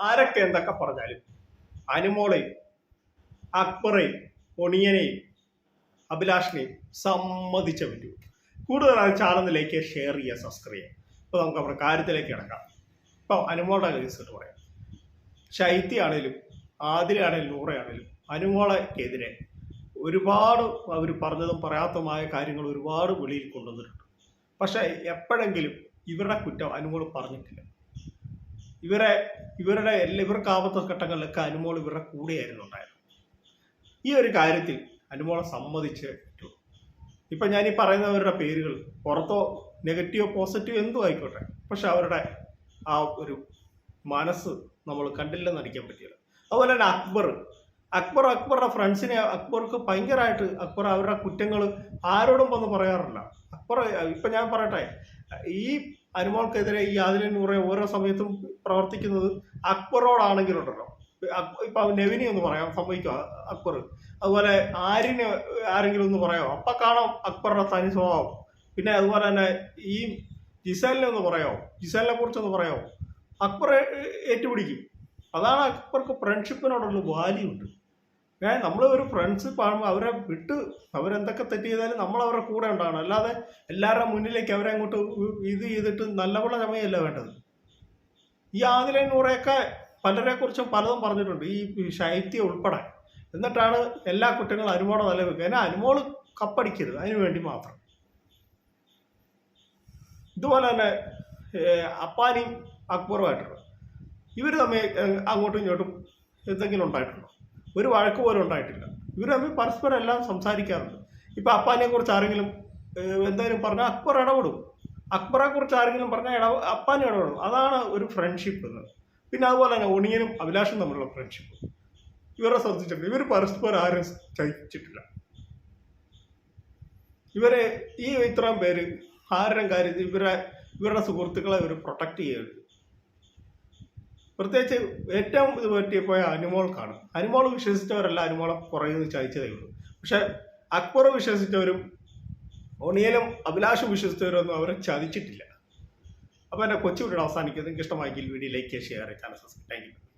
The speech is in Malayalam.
ആരൊക്കെ എന്തൊക്കെ പറഞ്ഞാലും? അനുമോളെയും അക്ബറേയും പൊണിയനെയും അഭിലാഷിനെയും സമ്മതിച്ച പറ്റൂ. കൂടുതൽ ആ ചാനലിലേക്ക് ഷെയർ ചെയ്യുക സബ്സ്ക്രൈബ് ചെയ്യുക. ഇപ്പോൾ നമുക്ക് അവരുടെ കാര്യത്തിലേക്ക് കിടക്കാം. ഇപ്പോൾ അനുമോളുടെ കേസ് എന്ന് പറയാം. ശൈത്യാണേലും ആതിരയാണേലും നൂറയാണേലും അനുമോളയ്ക്കെതിരെ ഒരുപാട് അവർ പറഞ്ഞതും പറയാത്തതുമായ കാര്യങ്ങൾ ഒരുപാട് വെളിയിൽ കൊണ്ടുവന്നിട്ടുണ്ട്. പക്ഷേ എപ്പോഴെങ്കിലും ഇവരുടെ കുറ്റം അനുമോൾ പറഞ്ഞിട്ടില്ല. ഇവരെ ഇവരുടെ എല്ലാ ഇവർക്ക് ആപത്ത ഘട്ടങ്ങളിലൊക്കെ അനുമോൾ ഇവരുടെ കൂടെയായിരുന്നു ഉണ്ടായത് ഈ ഒരു കാര്യത്തിൽ അനുമോളെ സമ്മതിച്ച് ഇപ്പൊ ഇപ്പം ഞാൻ ഈ പറയുന്നവരുടെ പേരുകൾ പുറത്തോ നെഗറ്റീവോ പോസിറ്റീവോ എന്തോ ആയിക്കോട്ടെ. പക്ഷെ അവരുടെ ആ ഒരു മനസ്സ് നമ്മൾ കണ്ടില്ലെന്ന് നടിക്കാൻ പറ്റില്ല അതുപോലെ തന്നെ അക്ബർ. അക്ബർ അക്ബറുടെ ഫ്രണ്ട്സിനെ അക്ബർക്ക് ഭയങ്കരമായിട്ട് അക്ബർ അവരുടെ കുറ്റങ്ങൾ ആരോടും വന്ന് പറയാറില്ല. അക്ബർ ഇപ്പം ഞാൻ പറയട്ടെ ഈ അനുമോൾക്കെതിരെ ഈ ആദിലെ നൂറെ ഓരോ സമയത്തും പ്രവർത്തിക്കുന്നത് അക്ബറോടാണെങ്കിലുണ്ടല്ലോ. അക്ബ- ഇപ്പൊ നെവിനെ ഒന്ന് പറയാം സമ്മതിക്കുക അക്ബർ. അതുപോലെ ആരിനെ ആരെങ്കിലും ഒന്ന് പറയാമോ അപ്പൊ കാണാം അക്ബറുടെ തനി സ്വഭാവം. പിന്നെ അതുപോലെ തന്നെ ഈ ജിസലിനെ ഒന്ന് പറയാമോ ജിസലിനെ കുറിച്ചൊന്ന് പറയാമോ അക്ബർ ഏറ്റുപിടിക്കും. അതാണ് അക്ബർക്ക് ഫ്രണ്ട്ഷിപ്പിനോടുള്ള വാല്യൂ ഉണ്ട്. ഏ നമ്മൾ ഒരു ഫ്രണ്ട്ഷിപ്പ് ആകുമ്പോൾ അവരെ വിട്ട് അവരെന്തൊക്കെ തെറ്റ് ചെയ്താലും നമ്മൾ അവരുടെ കൂടെ ഉണ്ടാകണം അല്ലാതെ എല്ലാവരുടെ മുന്നിലേക്ക് അവരെ അങ്ങോട്ട് ഇത് ചെയ്തിട്ട് നല്ലപോലെ ചമയല്ല വേണ്ടത്. ഈ ആദിലെ നൂറയൊക്കെ പലരെ കുറിച്ചും പലതും പറഞ്ഞിട്ടുണ്ട്. ഈ ശൈത്യം ഉൾപ്പെടെ. എന്നിട്ടാണ് എല്ലാ കുറ്റങ്ങളും നല്ല വെക്കുക. എന്നാൽ അനുമോൾ കപ്പടിക്കരുത് അതിനു വേണ്ടി മാത്രം. ഇതുപോലെ തന്നെ ഏഹ്, അപ്പാനിയും അക്ബറുമായിട്ടുള്ള ഇവർ തമ്മിൽ ഏഹ്, അങ്ങോട്ടും ഇങ്ങോട്ടും എന്തെങ്കിലും ഉണ്ടായിട്ടുണ്ടോ? ഒരു വഴക്ക് പോലും ഉണ്ടായിട്ടില്ല. ഇവർ തമ്മിൽ പരസ്പരം എല്ലാം സംസാരിക്കാറുണ്ട്. ഇപ്പം അപ്പാനെ കുറിച്ച് ആരെങ്കിലും എന്തായാലും പറഞ്ഞാൽ അക്ബർ ഇടപെടും. അക്ബറെ കുറിച്ച് ആരെങ്കിലും പറഞ്ഞാൽ ഇട അപ്പാനും ഇടപെടും. അതാണ് ഒരു ഫ്രണ്ട്ഷിപ്പ് എന്ന് പിന്നെ അതുപോലെ തന്നെ ഒണിയനും അഭിലാഷും തമ്മിലുള്ള ഫ്രണ്ട്ഷിപ്പ് ഇവരെ ശ്രദ്ധിച്ചിട്ടുണ്ട് ഇവർ പരസ്പരം ആരും ചതിച്ചിട്ടില്ല. ഇവരെ ഈ ഇത്രയും പേര് ആരുടെയും കാര്യത്തിൽ ഇവരെ ഇവരുടെ സുഹൃത്തുക്കളെ ഇവർ പ്രൊട്ടക്ട് ചെയ്യരുത്. പ്രത്യേകിച്ച് ഏറ്റവും ഇത് പറ്റിയപ്പോയ അനുമോൾക്കാണ് അനുമോൾ വിശ്വസിച്ചവരല്ല അനുമോളെ ചായച്ചതേ ഉള്ളൂ. പക്ഷെ അക്ബർ വിശ്വസിച്ചവരും ഒണിയലും അഭിലാഷും വിശ്വസിച്ചവരൊന്നും അവരെ ചതിച്ചിട്ടില്ല. അപ്പോൾ എന്റെ കൊച്ചു വീഡിയോ അവസാനിക്കുന്നത് നിങ്ങൾക്ക് ഇഷ്ടമായെങ്കിൽ video like share channel subscribe thank you